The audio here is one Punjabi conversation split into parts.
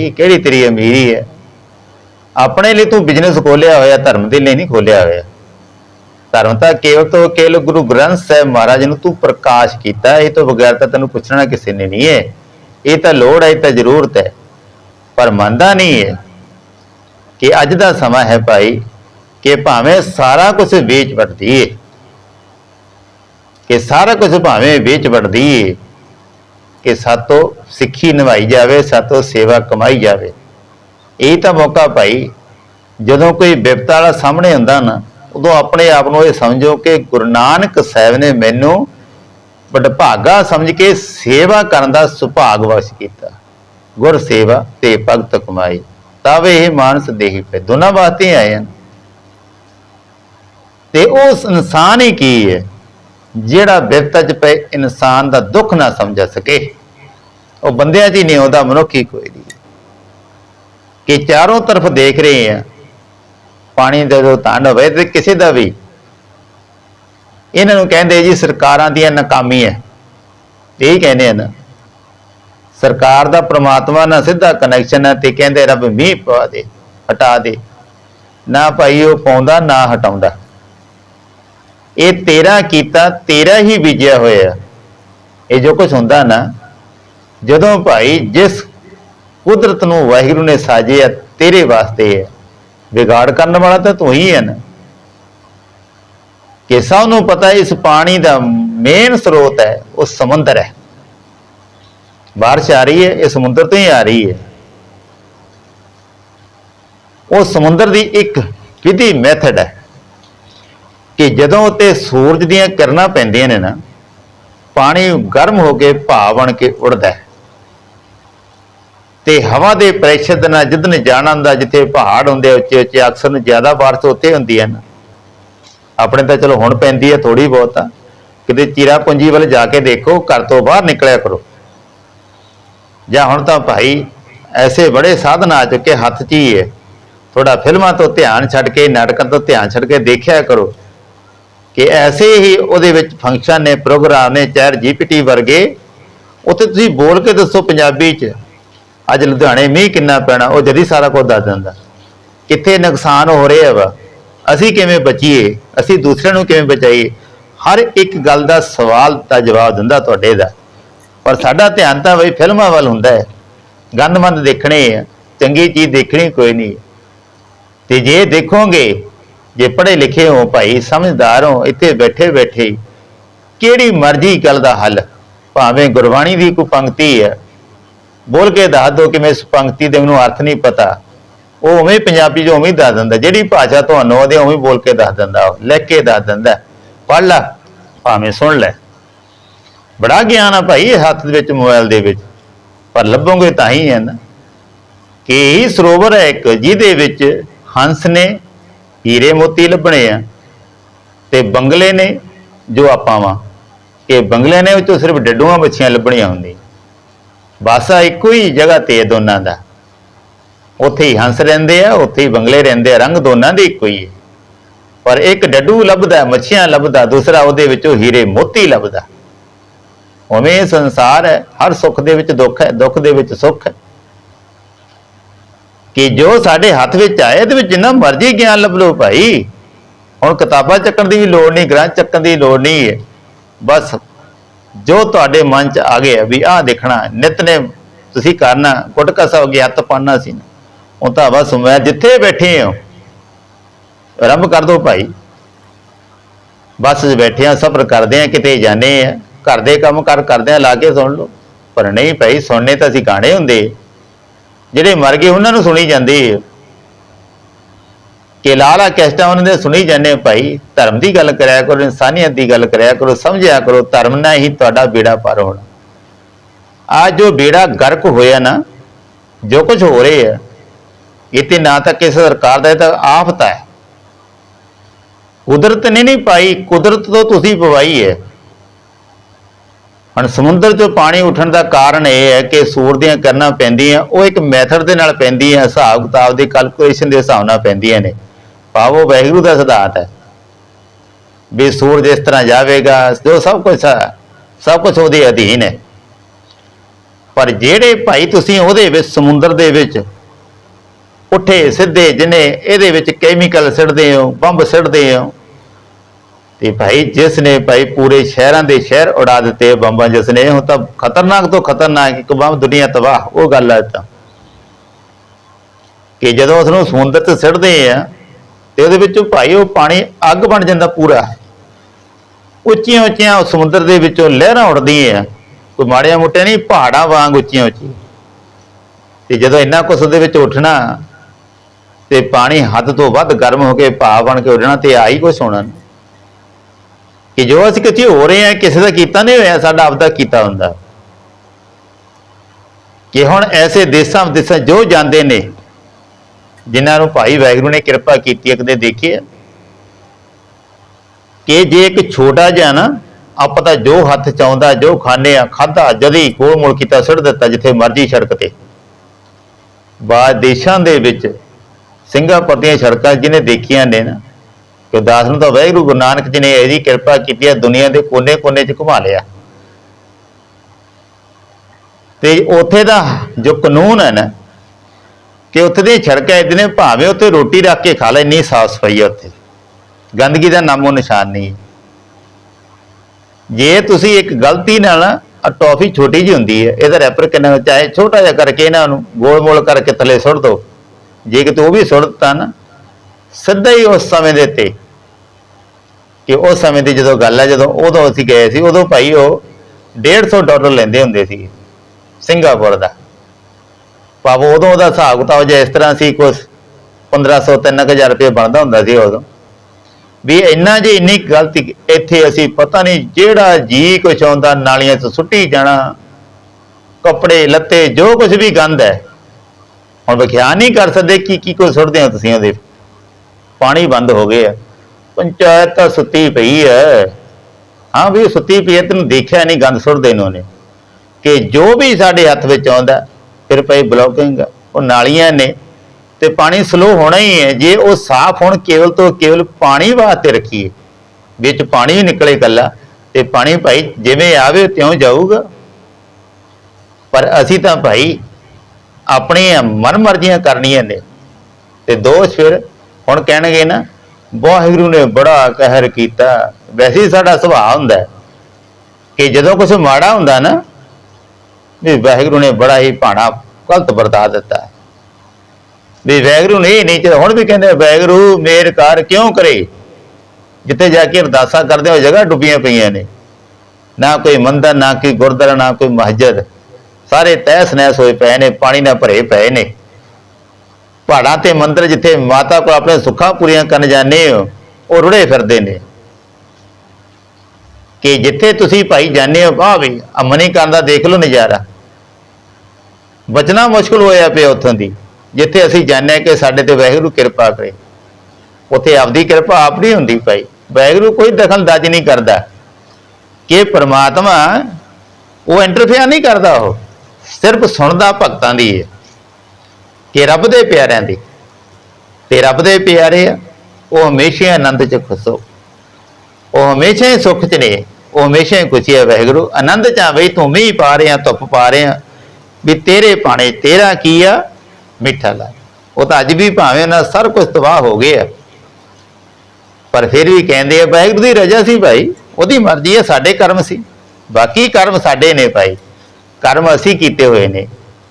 ਇਹ ਕਿਹੜੀ ਤੇਰੀ ਅਮੀਰੀ ਹੈ? ਆਪਣੇ ਲਈ ਤੂੰ ਬਿਜ਼ਨਸ ਖੋਲਿਆ ਹੋਇਆ, ਧਰਮ ਦੇ ਲਈ ਨਹੀਂ ਖੋਲਿਆ ਹੋਇਆ। ਧਰਮ ਤਾਂ ਕੇਵਲ ਤੋਂ ਕੇਵਲ ਗੁਰੂ ਗ੍ਰੰਥ ਸਾਹਿਬ ਮਹਾਰਾਜ ਨੂੰ ਤੂੰ ਪ੍ਰਕਾਸ਼ ਕੀਤਾ, ਇਹ ਤੋਂ ਬਗੈਰ ਤਾਂ ਤੈਨੂੰ ਪੁੱਛਣਾ ਕਿਸੇ ਨੇ ਨਹੀਂ ਹੈ। ਇਹ ਤਾਂ ਲੋੜ ਹੈ, ਇਹ ਤਾਂ ਜ਼ਰੂਰਤ ਹੈ। ਪਰ ਮੰਨਦਾ ਨਹੀਂ ਹੈ ਕਿ ਅੱਜ ਦਾ ਸਮਾਂ ਹੈ ਭਾਈ, ਕਿ ਭਾਵੇਂ ਸਾਰਾ ਕੁਝ ਵੇਚ ਵਟਦੀ ਹੈ ਕਿ ਸਾਰਾ ਕੁਝ ਭਾਵੇਂ ਵੇਚ ਵਟਦੀ ਹੈ ਕਿ ਸਾਤੋਂ ਸਿੱਖੀ ਨਿਭਾਈ ਜਾਵੇ, ਸਾਤੋਂ ਸੇਵਾ ਕਮਾਈ ਜਾਵੇ। ਇਹ ਤਾਂ ਮੌਕਾ ਭਾਈ, ਜਦੋਂ ਕੋਈ ਵਿਪਤਾ ਵਾਲਾ ਸਾਹਮਣੇ ਹੁੰਦਾ ਨਾ, ਉਦੋਂ ਆਪਣੇ ਆਪ ਨੂੰ ਇਹ ਸਮਝੋ ਕਿ ਗੁਰੂ ਨਾਨਕ ਸਾਹਿਬ ਨੇ ਮੈਨੂੰ ਵਡਭਾਗਾ ਸਮਝ ਕੇ ਸੇਵਾ ਕਰਨ ਦਾ ਸੁਭਾਗ ਵਸ਼ ਕੀਤਾ। ਗੁਰ ਸੇਵਾ ਤੇ ਭਗਤ ਕਮਾਈ। ਤਾਵੇ ਇਹ ਮਾਨਸ ਦੇਹੀ ਪਏ। ਦੋਨਾਂ ਵਾਸਤੇ ਆਏ ਹਨ। ਤੇ ਉਸ ਇਨਸਾਨ ਹੀ ਕੀ ਹੈ? ਜਿਹੜਾ ਬਿਰਤਾ ਚ ਪਏ ਇਨਸਾਨ ਦਾ ਦੁੱਖ ਨਾ ਸਮਝ ਸਕੇ, ਉਹ ਬੰਦਿਆਂ 'ਚ ਹੀ ਨਹੀਂ ਆਉਂਦਾ ਮਨੁੱਖੀ ਕੋਈ ਨਹੀਂ। ਕਿ ਚਾਰੋਂ ਤਰਫ ਦੇਖ ਰਹੇ ਆ, ਪਾਣੀ ਦਾ ਜੋ ਤੰਡ ਹੋਵੇ ਤੇ ਕਿਸੇ ਦਾ ਵੀ। ਇਹਨਾਂ ਨੂੰ ਕਹਿੰਦੇ ਜੀ, ਸਰਕਾਰਾਂ ਦੀਆਂ ਨਾਕਾਮੀ ਹੈ। ਇਹ ਕਹਿੰਦੇ ਆ ਨਾ ਸਰਕਾਰ ਦਾ ਪ੍ਰਮਾਤਮਾ ਨਾਲ ਸਿੱਧਾ ਕਨੈਕਸ਼ਨ ਹੈ ਤੇ ਕਹਿੰਦੇ ਰੱਬ ਮੀਂਹ ਪਾ ਦੇ, ਹਟਾ ਦੇ। ਨਾ ਭਾਈ ਉਹ ਪਾਉਂਦਾ, ਨਾ ਹਟਾਉਂਦਾ। ਇਹ ਤੇਰਾ ਕੀਤਾ, ਤੇਰਾ ਹੀ ਬੀਜਿਆ ਹੋਇਆ। ਇਹ ਜੋ ਕੁਝ ਹੁੰਦਾ ਨਾ, ਜਦੋਂ ਭਾਈ ਜਿਸ ਕੁਦਰਤ ਨੂੰ ਵਾਹਿਗੁਰੂ ਨੇ ਸਾਜਿਆ, ਤੇਰੇ ਵਾਸਤੇ ਹੈ। ਵਿਗਾੜ ਕਰਨ ਵਾਲਾ ਤਾਂ ਤੂੰ ਹੀ ਹੈ ਨਾ। ਕਿ ਸਭ ਨੂੰ ਪਤਾ ਇਸ ਪਾਣੀ ਦਾ ਮੇਨ ਸਰੋਤ ਹੈ, ਉਹ ਸਮੁੰਦਰ ਹੈ। ਬਾਰਿਸ਼ ਆ ਰਹੀ ਹੈ, ਇਹ ਸਮੁੰਦਰ ਤੋਂ ਹੀ ਆ ਰਹੀ ਹੈ। ਉਹ ਸਮੁੰਦਰ ਦੀ ਇੱਕ ਵਿਧੀ ਮੈਥਡ ਹੈ। ਕਿ ਜਦੋਂ ਉੱਤੇ ਸੂਰਜ ਦੀਆਂ ਕਿਰਨਾਂ ਪੈਂਦੀਆਂ ਨੇ ਨਾ, ਪਾਣੀ ਗਰਮ ਹੋ ਕੇ ਭਾਅ ਬਣ ਕੇ ਉੱਡਦਾ ਹੈ। ਤੇ ਹਵਾ ਦੇ ਪ੍ਰੈਸ਼ਰ ਦੇ ਨਾਲ ਜਿੱਦਨ ਜਾਣਾ ਹੁੰਦਾ, ਜਿੱਥੇ ਪਹਾੜ ਹੁੰਦੇ ਆ ਉੱਚੇ ਉੱਚੇ ਅਕਸਰ ਨੂੰ ਜ਼ਿਆਦਾ ਬਾਰਿਸ਼ ਉੱਥੇ ਹੁੰਦੀ ਹੈ ਨਾ। ਆਪਣੇ ਤਾਂ ਚਲੋ ਹੁਣ ਪੈਂਦੀ ਹੈ ਥੋੜੀ ਬਹੁਤ ਆ ਕਿਤੇ ਚੀਰਾ ਪੁੰਜੀ ਵੱਲ ਜਾ ਕੇ ਦੇਖੋ, ਘਰ ਤੋਂ ਬਾਹਰ ਨਿਕਲਿਆ ਕਰੋ। ਜਾਂ ਹੁਣ ਤਾਂ ਭਾਈ ਐਸੇ ਬੜੇ ਸਾਧਨ ਆ ਚੁੱਕੇ, ਹੱਥ 'ਚ ਹੀ ਹੈ। ਥੋੜਾ ਫਿਲਮਾਂ ਤੋਂ ਧਿਆਨ ਛੱਡ ਕੇ, ਨਾਟਕਾਂ ਤੋਂ ਧਿਆਨ ਛੱਡ ਕੇ ਦੇਖਿਆ ਕਰੋ। ਕਿ ਐਸੇ ਹੀ ਉਹਦੇ ਵਿੱਚ ਫੰਕਸ਼ਨ ਨੇ ਪ੍ਰੋਗਰਾਮ ਨੇ ਚੈਟ ਜੀਪੀਟੀ ਵਰਗੇ, ਉੱਥੇ ਤੁਸੀਂ ਬੋਲ ਕੇ ਦੱਸੋ ਪੰਜਾਬੀ 'ਚ। ਅੱਜ ਲੁਧਿਆਣੇ ਮੀਂਹ ਕਿੰਨਾ ਪੈਣਾ, ਉਹ ਜਦੀ ਸਾਰਾ ਕੁਝ ਦੱਸ ਦਿੰਦਾ। ਕਿੱਥੇ ਨੁਕਸਾਨ ਹੋ ਰਿਹਾ ਵਾ? ਅਸੀਂ ਕਿਵੇਂ ਬਚੀਏ? ਅਸੀਂ ਦੂਸਰਿਆਂ ਨੂੰ ਕਿਵੇਂ ਬਚਾਈਏ? ਹਰ ਇੱਕ ਗੱਲ ਦਾ ਸਵਾਲ ਦਾ ਜਵਾਬ ਦਿੰਦਾ ਤੁਹਾਡੇ ਦਾ। ਪਰ ਸਾਡਾ ਧਿਆਨ ਤਾਂ ਬਈ ਫਿਲਮਾਂ ਵੱਲ ਹੁੰਦਾ ਹੈ। ਗੰਦਮੰਦ ਦੇਖਣੇ ਆ, ਚੰਗੀ ਚੀਜ਼ ਦੇਖਣੀ ਕੋਈ ਨਹੀਂ। ਤੇ ਜੇ ਦੇਖੋਗੇ ਜੇ ਪੜ੍ਹੇ ਲਿਖੇ ਹੋ ਭਾਈ ਸਮਝਦਾਰ ਹੋ ਇੱਥੇ ਬੈਠੇ ਬੈਠੇ ਕਿਹੜੀ ਮਰਜ਼ੀ ਗੱਲ ਦਾ ਹੱਲ? ਭਾਵੇਂ ਗੁਰਬਾਣੀ ਦੀ ਕੋਈ ਪੰਕਤੀ ਹੈ। ਬੋਲ ਕੇ ਦੱਸ ਦੋ ਕਿ ਮੈਂ ਇਸ ਪੰਕਤੀ ਦੇ ਮੈਨੂੰ ਅਰਥ ਨਹੀਂ ਪਤਾ। ਉਹ ਉਵੇਂ ਪੰਜਾਬੀ ਜੋ ਉਵੇਂ ਦੱਸ ਦਿੰਦਾ। ਜਿਹੜੀ ਭਾਸ਼ਾ ਤੁਹਾਨੂੰ ਉਹਦੇ ਉਵੇਂ ਬੋਲ ਕੇ ਦੱਸ ਦਿੰਦਾ ਉਹ, ਲਿਖ ਕੇ ਦੱਸ ਦਿੰਦਾ। ਪੜ੍ਹ ਲੈ ਭਾਵੇਂ ਸੁਣ ਲੈ। ਬੜਾ ਗਿਆਨ ਆ ਭਾਈ ਇਹ ਹੱਥ ਦੇ ਵਿੱਚ ਮੋਬਾਈਲ ਦੇ ਵਿੱਚ। ਪਰ ਲੱਭੋਗੇ ਤਾਂ ਹੀ ਹੈ ਨਾ। ਕਿ ਇਹ ਸਰੋਵਰ ਹੈ ਇੱਕ ਜਿਹਦੇ ਵਿੱਚ ਹੰਸ ਨੇ ਹੀਰੇ ਮੋਤੀ ਲੱਭਣੇ ਆ ਤੇ ਬੰਗਲੇ ਨੇ ਜੋ ਆਪਾਂ ਵਾਂ ਕਿ ਬੰਗਲੇ ਨੇ ਵਿੱਚੋਂ ਸਿਰਫ ਡੱਡੂਆਂ ਮੱਛੀਆਂ ਲੱਭਣੀਆਂ ਹੁੰਦੀਆਂ। ਬਸ ਇੱਕੋ ਹੀ ਜਗ੍ਹਾ ਤੇ ਹੈ ਦੋਨਾਂ ਦਾ। ਉੱਥੇ ਹੀ ਹੰਸ ਰਹਿੰਦੇ ਆ, ਉੱਥੇ ਹੀ ਬੰਗਲੇ ਰਹਿੰਦੇ ਆ, ਰੰਗ ਦੋਨਾਂ ਦੇ ਇੱਕੋ ਹੀ ਹੈ ਪਰ ਇੱਕ ਡੱਡੂ ਲੱਭਦਾ, ਮੱਛੀਆਂ ਲੱਭਦਾ, ਦੂਸਰਾ ਉਹਦੇ ਵਿੱਚੋਂ ਹੀਰੇ ਮੋਤੀ ਲੱਭਦਾ। ਉਵੇਂ ਸੰਸਾਰ ਹੈ, ਹਰ ਸੁੱਖ ਦੇ ਵਿੱਚ ਦੁੱਖ ਹੈ, ਦੁੱਖ ਦੇ ਵਿੱਚ ਸੁੱਖ ਹੈ। ਕਿ ਜੋ ਸਾਡੇ ਹੱਥ ਵਿੱਚ ਆਏ, ਇਹਦੇ ਵਿੱਚ ਜਿੰਨਾ ਮਰਜ਼ੀ ਗਿਆਨ ਲੱਭ ਲਓ ਭਾਈ। ਹੁਣ ਕਿਤਾਬਾਂ ਚੱਕਣ ਦੀ ਵੀ ਲੋੜ ਨਹੀਂ, ਗ੍ਰੰਥ ਚੱਕਣ ਦੀ ਲੋੜ ਨਹੀਂ ਹੈ। ਬਸ ਜੋ ਤੁਹਾਡੇ ਮਨ 'ਚ ਆ ਗਿਆ ਵੀ ਆਹ ਦੇਖਣਾ, ਨਿਤ ਨੇ ਤੁਸੀਂ ਕਰਨਾ, ਗੁਟਕਾ ਸਾਹਿਬ ਹੱਥ ਪਾਣਾ ਸੀ ਨਾ। ਉਹ ਤਾਂ ਬਸ ਮੈਂ ਜਿੱਥੇ ਬੈਠੇ ਹਾਂ, ਆਰੰਭ ਕਰ ਦੋ ਭਾਈ। ਬੱਸ ਬੈਠੇ ਆ ਸਫ਼ਰ ਕਰਦੇ ਆ ਕਿਤੇ ਜਾਣੇ ਆ ਘਰ ਦੇ ਕੰਮ ਕਰ ਕਰਦੇ ਆ ਲਾ ਕੇ ਸੁਣ ਲਓ। ਪਰ ਨਹੀਂ ਭਾਈ, ਸੁਣਨੇ ਤਾਂ ਅਸੀਂ ਗਾਣੇ ਹੁੰਦੇ। ਜਿਹੜੇ ਮਰ ਗਏ ਉਹਨਾਂ ਨੂੰ ਸੁਣੀ ਜਾਂਦੀ ਹੈ ਕਿ ਲਾਲਾ ਕੈਸਟਾ ਉਹਨਾਂ ਦੇ ਸੁਣੀ ਜਾਂਦੇ ਭਾਈ। ਧਰਮ ਦੀ ਗੱਲ ਕਰਿਆ ਕਰੋ, ਇਨਸਾਨੀਅਤ ਦੀ ਗੱਲ ਕਰਿਆ ਕਰੋ, ਸਮਝਿਆ ਕਰੋ, ਧਰਮ ਨਾਲ ਹੀ ਤੁਹਾਡਾ ਬੇੜਾ ਪਾਰ ਹੋਣਾ। ਆ ਜੋ ਬੇੜਾ ਗਰਕ ਹੋਇਆ ਨਾ, ਜੋ ਕੁਝ ਹੋ ਰਿਹਾ ਹੈ, ਇਹ ਤੇ ਨਾ ਤਾਂ ਕਿਸੇ ਸਰਕਾਰ ਦਾ, ਇਹ ਤਾਂ ਆਫਤ ਹੈ। ਕੁਦਰਤ ਨੇ ਨਹੀਂ ਪਾਈ ਕੁਦਰਤ ਤੋਂ ਤੁਸੀਂ ਪਵਾਈ ਹੈ। ਹੁਣ ਸਮੁੰਦਰ 'ਚੋਂ ਪਾਣੀ ਉੱਠਣ ਦਾ ਕਾਰਨ ਇਹ ਹੈ ਕਿ ਸੂਰ ਦੀਆਂ ਕਿਰਨਾਂ ਪੈਂਦੀਆਂ, ਉਹ ਇੱਕ ਮੈਥਡ ਦੇ ਨਾਲ ਪੈਂਦੀਆਂ, ਹਿਸਾਬ ਕਿਤਾਬ ਦੇ ਕੈਲਕੂਲੇਸ਼ਨ ਦੇ ਹਿਸਾਬ ਨਾਲ ਪੈਂਦੀਆਂ ਨੇ। ਭਾਵੋ ਵੈਗਰੂ ਦਾ ਸਿਧਾਂਤ ਹੈ। ਵੀ ਸੂਰਜ ਇਸ ਤਰ੍ਹਾਂ ਜਾਵੇਗਾ, ਜੋ ਸਭ ਕੁਝ ਸਭ ਕੁਝ ਉਹਦੇ ਅਧੀਨ ਹੈ। ਪਰ ਜਿਹੜੇ ਭਾਈ ਤੁਸੀਂ ਉਹਦੇ ਵਿੱਚ, ਸਮੁੰਦਰ ਦੇ ਵਿੱਚ ਉੱਠੇ, ਸਿੱਧੇ ਜਿਹਨੇ ਇਹਦੇ ਵਿੱਚ ਕੈਮੀਕਲ ਸਿੱਟਦੇ ਹੋ, ਬੰਬ ਸਿੱਟਦੇ ਹੋ ਤੇ ਭਾਈ ਜਿਸ ਨੇ ਭਾਈ ਪੂਰੇ ਸ਼ਹਿਰਾਂ ਦੇ ਸ਼ਹਿਰ ਉਡਾ ਦਿੱਤੇ ਬੰਬਾਂ, ਜਿਸ ਨੇ ਹੁਣ ਤਾਂ ਖਤਰਨਾਕ ਤੋਂ ਖਤਰਨਾਕ ਇੱਕ ਬੰਬ ਦੁਨੀਆ ਤਬਾਹ, ਉਹ ਗੱਲ ਹੈ ਤਾਂ। ਕਿ ਜਦੋਂ ਉਸ ਨੂੰ ਸਮੁੰਦਰ 'ਚ ਸਿੱਟਦੇ ਆ, ਤੇ ਉਹਦੇ ਵਿੱਚੋਂ ਭਾਈ ਉਹ ਪਾਣੀ ਅੱਗ ਬਣ ਜਾਂਦਾ ਪੂਰਾ। ਉੱਚੀਆਂ ਉੱਚੀਆਂ ਉਸ ਸਮੁੰਦਰ ਦੇ ਵਿੱਚੋਂ ਲਹਿਰਾਂ ਉੱਡਦੀਆਂ ਕੋਈ ਮਾੜੀਆਂ ਮੋਟੀਆਂ ਨਹੀਂ, ਪਹਾੜਾਂ ਵਾਂਗ ਉੱਚੀਆਂ ਉੱਚੀਆਂ ਤੇ ਜਦੋਂ ਇੰਨਾ ਕੁਛ ਉਹਦੇ ਵਿੱਚ ਉੱਠਣਾ, ਤੇ ਪਾਣੀ ਹੱਦ ਤੋਂ ਵੱਧ ਗਰਮ ਹੋ ਕੇ ਭਾਵ ਬਣ ਕੇ ਉੱਡਣਾ, ਤੇ ਆਈ ਕੁਛ ਹੋਣਾ। ਕਿ ਜੋ ਅਸੀਂ ਕਿਤੇ ਹੋ ਰਹੇ ਹਾਂ, ਕਿਸੇ ਦਾ ਕੀਤਾ ਨਹੀਂ ਹੋਇਆ, ਸਾਡਾ ਆਪਦਾ ਕੀਤਾ ਹੁੰਦਾ। ਕਿ ਹੁਣ ਐਸੇ ਦੇਸਾਂ ਵਿਦੇਸਾਂ ਜੋ ਜਾਂਦੇ ਨੇ, ਜਿਨ੍ਹਾਂ ਨੂੰ ਭਾਈ ਵੈਗਰੂ ਨੇ ਕਿਰਪਾ ਕੀਤੀ ਕਦੇ ਦੇਖਿਆ ਕਿ ਜੇ ਇੱਕ ਛੋਟਾ ਜਿਹਾ ਨਾ, ਆਪਾਂ ਤਾਂ ਜੋ ਹੱਥ ਚ ਜੋ ਖਾਣੇ ਆ ਖਾਦਾ, ਜਦੀ ਗੋਲ ਮੋਲ ਕੀਤਾ, ਸੁੱਟ ਦਿੱਤਾ, ਜਿੱਥੇ ਮਰਜ਼ੀ ਸੜਕ ਤੇ। ਬਾਹਰ ਦੇਸ਼ਾਂ ਦੇ ਵਿੱਚ ਸਿੰਗਾਪੁਰ ਦੀਆਂ ਸੜਕਾਂ, ਜਿਹਨੇ ਦੇਖੀਆਂ ਨੇ ਨਾ ਕਿ ਦਾਸ ਨੂੰ ਤਾਂ ਵਾਹਿਗੁਰੂ ਗੁਰੂ ਨਾਨਕ ਜੀ ਨੇ ਇਹਦੀ ਕਿਰਪਾ ਕੀਤੀ ਹੈ ਦੁਨੀਆ ਦੇ ਕੋਨੇ-ਕੋਨੇ 'ਚ ਘੁਮਾ ਲਿਆ। ਤੇ ਉੱਥੇ ਦਾ ਜੋ ਕਾਨੂੰਨ ਹੈ ਨਾ, ਕਿ ਉੱਥੇ ਦੀ ਸੜਕਾਂ ਇਦਾਂ ਭਾਵੇਂ ਉੱਥੇ ਰੋਟੀ ਰੱਖ ਕੇ ਖਾ ਲੈ ਇੰਨੀ ਸਾਫ਼ ਸਫ਼ਾਈ ਹੈ ਉੱਥੇ। ਗੰਦਗੀ ਦਾ ਨਾਮੋ ਨਿਸ਼ਾਨ ਨਹੀਂ। ਜੇ ਤੁਸੀਂ ਇੱਕ ਗਲਤੀ ਨਾਲ ਆ ਟੌਫੀ ਛੋਟੀ ਜੀ ਹੁੰਦੀ ਹੈ, ਇਹਦਾ ਰੈਪਰ ਕਿੰਨਾ ਚਾਹੇ ਛੋਟਾ ਜਿਹਾ ਕਰਕੇ ਇਹਨਾਂ ਨੂੰ ਗੋਲ ਮੋਲ ਕਰਕੇ ਥੱਲੇ ਸੁੱਟ ਦਿਓ ਜੇ ਕਿਤੇ ਉਹ ਵੀ ਸੁੱਟ ਦਿੱਤਾ ਨਾ ਸਿੱਧਾ ਹੀ ਉਸ ਸਮੇਂ ਦੇ ਤੇ ਕਿ ਉਸ ਸਮੇਂ ਦੀ ਜਦੋਂ ਗੱਲ ਹੈ ਜਦੋਂ ਉਦੋਂ ਅਸੀਂ ਗਏ ਸੀ, ਉਦੋਂ ਭਾਈ ਉਹ 150 ਡਾਲਰ ਲੈਂਦੇ ਹੁੰਦੇ ਸੀ ਸਿੰਗਾਪੁਰ ਦਾ। ਭਾਵ ਉਦੋਂ ਉਹਦਾ ਹਿਸਾਬ ਕਿਤਾਬ ਜੇ ਇਸ ਤਰ੍ਹਾਂ ਸੀ, ਕੁਛ 1500 3000 ਰੁਪਏ ਬਣਦਾ ਹੁੰਦਾ ਸੀ ਉਦੋਂ। ਵੀ ਇੰਨਾ ਜੇ ਇੰਨੀ ਗਲਤੀ ਇੱਥੇ ਅਸੀਂ ਪਤਾ ਨਹੀਂ ਜਿਹੜਾ ਜੀ ਕੁਛ ਆਉਂਦਾ, ਨਾਲੀਆਂ 'ਚ ਸੁੱਟੀ ਜਾਣਾ, ਕੱਪੜੇ, ਲੱਤੇ, ਜੋ ਕੁਝ ਵੀ ਗੰਦ ਹੈ। ਹੁਣ ਵਿਖਿਆਨ ਨਹੀਂ ਕਰ ਸਕਦੇ ਕੀ ਕੀ ਕੁਝ ਸੁੱਟਦੇ ਹੋ ਤੁਸੀਂ ਉਹਦੇ ਪਾਣੀ ਬੰਦ ਹੋ ਗਏ ਆ। ਪੰਚਾਇਤ ਤਾਂ ਸੁੱਤੀ ਪਈ ਹੈ ਹਾਂ ਵੀ ਉਹ ਸੁੱਤੀ ਪਈ ਹੈ ਤੈਨੂੰ ਦੇਖਿਆ ਨਹੀਂ ਗੰਦ ਸੁੱਟਦੇ ਨੂੰ ਉਹਨੇ। ਕਿ ਜੋ ਵੀ ਸਾਡੇ ਹੱਥ ਵਿੱਚ ਆਉਂਦਾ, ਫਿਰ ਪਈ ਬਲੋਕਿੰਗ ਉਹ ਨਾਲੀਆਂ ਨੇ ਤੇ ਪਾਣੀ ਸਲੋ ਹੋਣਾ ਹੀ ਹੈ ਜੇ ਉਹ ਸਾਫ਼ ਹੋਣ, ਕੇਵਲ ਤੋਂ ਕੇਵਲ ਪਾਣੀ ਵਾਸਤੇ ਰੱਖੀਏ। ਵਿੱਚ ਪਾਣੀ ਨਿਕਲੇ ਕੱਲਾ ਤੇ ਪਾਣੀ ਭਾਈ ਜਿਵੇਂ ਆਵੇ, ਤਿਉਂ ਜਾਊਗਾ। ਪਰ ਅਸੀਂ ਤਾਂ ਭਾਈ ਆਪਣੀਆਂ ਮਨਮਰਜ਼ੀਆਂ ਕਰਨੀਆਂ ਨੇ। ਤੇ ਦੋਸ਼ ਫਿਰ ਹੁਣ ਕਹਿਣਗੇ ਨਾ, ਵਾਹਿਗੁਰੂ ਨੇ ਬੜਾ ਕਹਿਰ ਕੀਤਾ। ਵੈਸੇ ਹੀ ਸਾਡਾ ਸੁਭਾਅ ਹੁੰਦਾ ਕਿ ਜਦੋਂ ਕੁਝ ਮਾੜਾ ਹੁੰਦਾ ਨਾ, ਵੀ ਵਾਹਿਗੁਰੂ ਨੇ ਬੜਾ ਹੀ ਭਾਣਾ ਗਲਤ ਵਰਤਾ ਦਿੱਤਾ ਵੀ ਵਾਹਿਗੁਰੂ ਨੇ ਨਹੀਂ ਚਾਹਿਆ ਹੁਣ ਵੀ ਕਹਿੰਦੇ ਵਾਹਿਗੁਰੂ, ਮੇਰ ਕਰ ਕਿਉਂ ਕਰੇ? ਜਿੱਥੇ ਜਾ ਕੇ ਅਰਦਾਸਾਂ ਕਰਦੇ ਹੋ ਜਗ੍ਹਾ ਡੁੱਬੀਆਂ ਪਈਆਂ ਨੇ। ਨਾ ਕੋਈ ਮੰਦਰ, ਨਾ ਕੋਈ ਗੁਰਦੁਆਰਾ, ਨਾ ਕੋਈ ਮਸਜਿਦ। ਸਾਰੇ ਤਹਿਸ ਨਹਿਸ ਹੋਏ ਪਏ ਨੇ, ਪਾਣੀ ਨਾਲ ਭਰੇ ਪਏ ਨੇ। ਪਹਾੜਾਂ ਤੇ ਮੰਦਰ ਜਿੱਥੇ ਮਾਤਾ ਕੋਲ ਆਪਣੇ ਸੁੱਖਾਂ ਪੂਰੀਆਂ ਕਰਨ ਜਾਂਦੇ ਹੋ, ਉਹ ਰੁੜੇ ਫਿਰਦੇ ਨੇ। ਕਿ ਜਿੱਥੇ ਤੁਸੀਂ ਭਾਈ ਜਾਂਦੇ ਹੋ ਆ ਵੀ ਅਮਨੀ ਕਰਨ ਦਾ ਦੇਖ ਲਓ ਨਜ਼ਾਰਾ। ਬਚਣਾ ਮੁਸ਼ਕਲ ਹੋਇਆ ਪਿਆ ਉੱਥੋਂ ਦੀ, ਜਿੱਥੇ ਅਸੀਂ ਜਾਣਦੇ ਹਾਂ ਕਿ ਸਾਡੇ ਤੇ ਵਾਹਿਗੁਰੂ ਕਿਰਪਾ ਕਰੇ। ਉੱਥੇ ਆਪਦੀ ਕਿਰਪਾ ਆਪ ਨਹੀਂ ਹੁੰਦੀ ਭਾਈ, ਵਾਹਿਗੁਰੂ ਕੋਈ ਦਖਲਅੰਦਾਜ਼ੀ ਨਹੀਂ ਕਰਦਾ। ਕਿ ਪ੍ਰਮਾਤਮਾ ਉਹ ਇੰਟਰਫੇਅਰ ਨਹੀਂ ਕਰਦਾ ਉਹ, ਸਿਰਫ ਸੁਣਦਾ ਭਗਤਾਂ ਦੀ ਹੈ ਕਿ ਰੱਬ ਦੇ ਪਿਆਰਿਆਂ ਦੀ। ਤੇ ਰੱਬ ਦੇ ਪਿਆਰੇ ਆ, ਉਹ ਹਮੇਸ਼ਾ ਹੀ ਆਨੰਦ ਚ ਖੁਸ਼ੋ ਉਹ ਹਮੇਸ਼ਾ ਹੀ ਸੁੱਖ ਚ ਨੇ, ਉਹ ਹਮੇਸ਼ਾ ਹੀ ਖੁਸ਼ੀ ਹੈ ਵਾਹਿਗੁਰੂ। ਆਨੰਦ ਚ ਆ ਬਈ, ਤੂੰ ਮੀਂਹ ਪਾ ਰਿਹਾ, ਧੁੱਪ ਪਾ ਰਿਹਾ, ਵੀ ਤੇਰੇ ਪਾਣੇ ਤੇਰਾ ਕੀ ਆ? ਮਿੱਠਾ ਲਾ। ਉਹ ਤਾਂ ਅੱਜ ਵੀ ਭਾਵੇਂ ਉਹਨਾਂ ਦਾ ਸਰ ਕੁਝ ਤਬਾਹ ਹੋ ਗਿਆ। ਪਰ ਫਿਰ ਵੀ ਕਹਿੰਦੇ ਆ, ਵਾਹਿਗੁਰੂ ਦੀ ਰਜ਼ਾ ਸੀ ਭਾਈ। ਉਹਦੀ ਮਰਜ਼ੀ ਹੈ ਸਾਡੇ ਕਰਮ ਸੀ। ਬਾਕੀ ਕਰਮ ਸਾਡੇ ਨੇ ਭਾਈ। ਕਰਮ ਅਸੀਂ ਕੀਤੇ ਹੋਏ ਨੇ।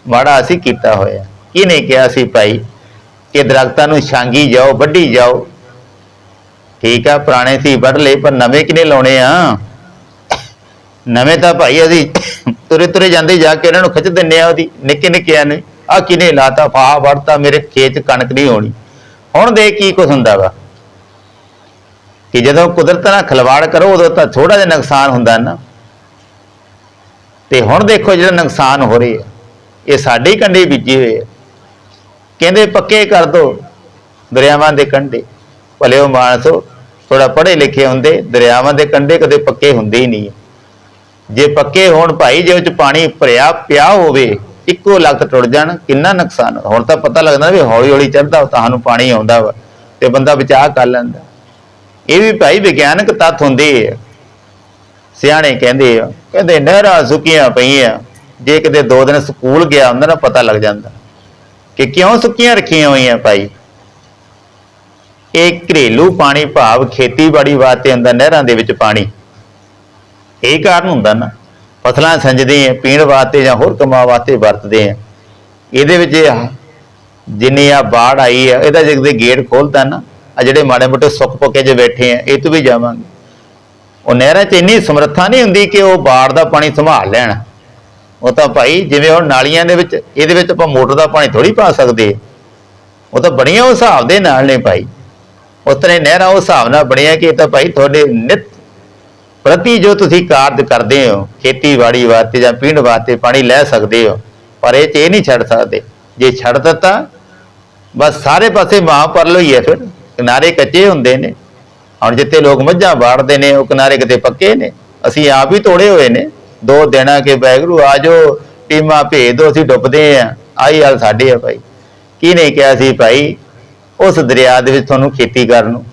ਮਾੜਾ ਅਸੀਂ ਕੀਤਾ ਹੋਇਆ। ਕਿਹਨੇ ਕਿਹਾ ਸੀ ਭਾਈ ਕਿ ਦਰਖਤਾਂ ਨੂੰ ਛਾਂਗੀ ਜਾਓ, ਵੱਢੀ ਜਾਓ। ਠੀਕ ਆ, ਪੁਰਾਣੇ ਸੀ ਵੱਢ ਲਏ, ਪਰ ਨਵੇਂ ਕਿਨੇ ਲਾਉਣੇ ਆ? ਨਵੇਂ ਤਾਂ ਭਾਈ ਅਸੀਂ ਤੁਰੇ ਤੁਰੇ ਜਾਂਦੇ ਜਾ ਕੇ ਉਹਨਾਂ ਨੂੰ ਖਿੱਚ ਦਿੰਨੇ ਆ ਉਹਦੀ, ਨਿੱਕੇ ਨਿੱਕਿਆਂ ਨੇ। ਆ ਕਿਨੇ ਲਾਤਾ? ਫਾਹ ਵੜਤਾ, ਮੇਰੇ ਖੇਤ ਕਣਕ ਨਹੀਂ ਹੋਣੀ। ਹੁਣ ਦੇ ਕੀ ਕੁਝ ਹੁੰਦਾ ਵਾ। ਕਿ ਜਦੋਂ ਕੁਦਰਤ ਨਾਲ ਖਿਲਵਾੜ ਕਰੋ, ਉਦੋਂ ਤਾਂ ਥੋੜਾ ਜਿਹਾ ਨੁਕਸਾਨ ਹੁੰਦਾ ਨਾ। ਤੇ ਹੁਣ ਦੇਖੋ ਜਿਹੜਾ ਨੁਕਸਾਨ ਹੋ ਰਿਹਾ, ਇਹ ਸਾਡੇ ਹੀ ਕੰਢੇ ਬੀਜੇ ਹੋਏ ਆ। ਕਹਿੰਦੇ ਪੱਕੇ ਕਰ ਦੋ। ਦਰਿਆਵਾਂ ਦੇ ਕੰਢੇ। ਭਲੇ ਉਹ ਮਾਨਸੋ ਥੋੜਾ ਪੜ੍ਹੇ ਲਿਖੇ ਹੁੰਦੇ, ਦਰਿਆਵਾਂ ਦੇ ਕੰਢੇ ਕਦੇ ਪੱਕੇ ਹੁੰਦੇ ਹੀ ਨਹੀਂ। ਜੇ ਪੱਕੇ ਹੋਣ ਭਾਈ, ਜੇ ਵਿੱਚ ਪਾਣੀ ਭਰਿਆ ਪਿਆ ਹੋਵੇ, ਇੱਕੋ ਲਖਤ ਟੁੱਟ ਜਾਣ, ਕਿੰਨਾ ਨੁਕਸਾਨ? ਹੁਣ ਤਾਂ ਪਤਾ ਲੱਗਦਾ ਵੀ ਹੌਲੀ ਹੌਲੀ ਚੜਦਾ ਤੁਹਾਨੂੰ ਪਾਣੀ ਆਉਂਦਾ ਵਾ, ਤੇ ਬੰਦਾ ਬਚਾਅ ਕਰ ਲੈਂਦਾ। ਇਹ ਵੀ ਭਾਈ ਵਿਗਿਆਨਕ ਤੱਥ ਹੁੰਦੇ ਆ। ਸਿਆਣੇ ਕਹਿੰਦੇ ਆ, ਕਹਿੰਦੇ ਨਹਿਰਾਂ ਸੁੱਕੀਆਂ ਪਈਆਂ। ਜੇ ਕਿਤੇ ਦੋ ਦਿਨ ਸਕੂਲ ਗਿਆ ਹੁੰਦਾ ਨਾ ਪਤਾ ਲੱਗ ਜਾਂਦਾ। ਕਿ ਕਿਉਂ ਸੁੱਕੀਆਂ ਰੱਖੀਆਂ ਹੋਈਆਂ ਭਾਈ? ਇਹ ਘਰੇਲੂ ਪਾਣੀ ਭਾਵ ਖੇਤੀਬਾੜੀ ਵਾਸਤੇ ਹੁੰਦਾ ਨਹਿਰਾਂ ਦੇ ਵਿੱਚ ਪਾਣੀ। ਇਹ ਕਾਰਨ ਹੁੰਦਾ ਨਾ, ਫਸਲਾਂ ਸਿੰਜਦੇ ਆ, ਪੀਣ ਵਾਸਤੇ ਜਾਂ ਹੋਰ ਕੰਮਾਂ ਵਾਸਤੇ ਵਰਤਦੇ ਆ। ਇਹਦੇ ਵਿੱਚ ਜਿੰਨੀ ਆ ਬਾੜ ਆਈ ਆ, ਇਹਦਾ ਜੇ ਗੇਟ ਖੋਲਦਾ ਨਾ, ਆ ਜਿਹੜੇ ਮਾੜੇ ਮੋਟੇ ਸੁੱਕ ਪੱਕੇ ਜੇ ਬੈਠੇ ਆ, ਇਹ ਤੋਂ ਵੀ ਜਾਵਾਂਗੇ। ਉਹ ਨਹਿਰਾਂ 'ਚ ਇੰਨੀ ਸਮਰੱਥਾ ਨਹੀਂ ਹੁੰਦੀ ਕਿ ਉਹ ਬਾੜ ਦਾ ਪਾਣੀ ਸੰਭਾਲ ਲੈਣ। ਉਹ ਤਾਂ ਭਾਈ ਜਿਵੇਂ ਹੁਣ ਨਾਲੀਆਂ ਦੇ ਵਿੱਚ, ਇਹਦੇ ਵਿੱਚ ਆਪਾਂ ਮੋਟਰ ਦਾ ਪਾਣੀ ਥੋੜੀ ਪਾ ਸਕਦੇ ਉਹ ਤਾਂ ਬਣੀਆਂ ਉਸ ਹਿਸਾਬ ਦੇ ਨਾਲ ਨੇ ਭਾਈ। ਉਸ ਤਰ੍ਹਾਂ ਨਹਿਰਾਂ ਉਸ ਹਿਸਾਬ ਨਾਲ ਬਣਿਆ ਕਿ ਇਹ ਤਾਂ ਭਾਈ ਤੁਹਾਡੇ ਨਿਤ ਪ੍ਰਤੀ ਜੋ ਤੁਸੀਂ ਕਾਰਜ ਕਰਦੇ ਹੋ, ਖੇਤੀਬਾੜੀ ਵਾਸਤੇ ਜਾਂ ਪੀਣ ਵਾਸਤੇ ਪਾਣੀ ਲੈ ਸਕਦੇ ਹੋ, ਪਰ ਇਹ ਚ ਇਹ ਨਹੀਂ ਛੱਡ ਸਕਦੇ। ਜੇ ਛੱਡ ਦਿੱਤਾ, ਬਸ ਸਾਰੇ ਪਾਸੇ ਮਾਂ ਪਰ ਲਈ ਹੈ ਫਿਰ, ਕਿਨਾਰੇ ਕੱਚੇ ਹੁੰਦੇ ਨੇ। ਹੁਣ ਜਿੱਥੇ ਲੋਕ ਮੱਝਾਂ ਵਾੜਦੇ ਨੇ, ਉਹ ਕਿਨਾਰੇ ਕਿਤੇ ਪੱਕੇ ਨੇ। ਅਸੀਂ ਆਪ ਹੀ ਤੋੜੇ ਹੋਏ ਨੇ। ਦੋ ਦਿਨਾਂ ਕੇ ਬੈਗਰੂ ਆਜੋ ਟੀਮਾਂ ਭੇਜ ਦੋ ਅਸੀਂ ਡੁੱਬਦੇ ਆ ਆਹੀ ਹਾਲ ਸਾਡੇ ਆ ਭਾਈ। ਕੀ ਨਹੀਂ ਕਿਹਾ ਸੀ ਭਾਈ? ਉਸ ਦਰਿਆ ਦੇ ਵਿੱਚ ਤੁਹਾਨੂੰ ਖੇਤੀ ਕਰਨ ਨੂੰ।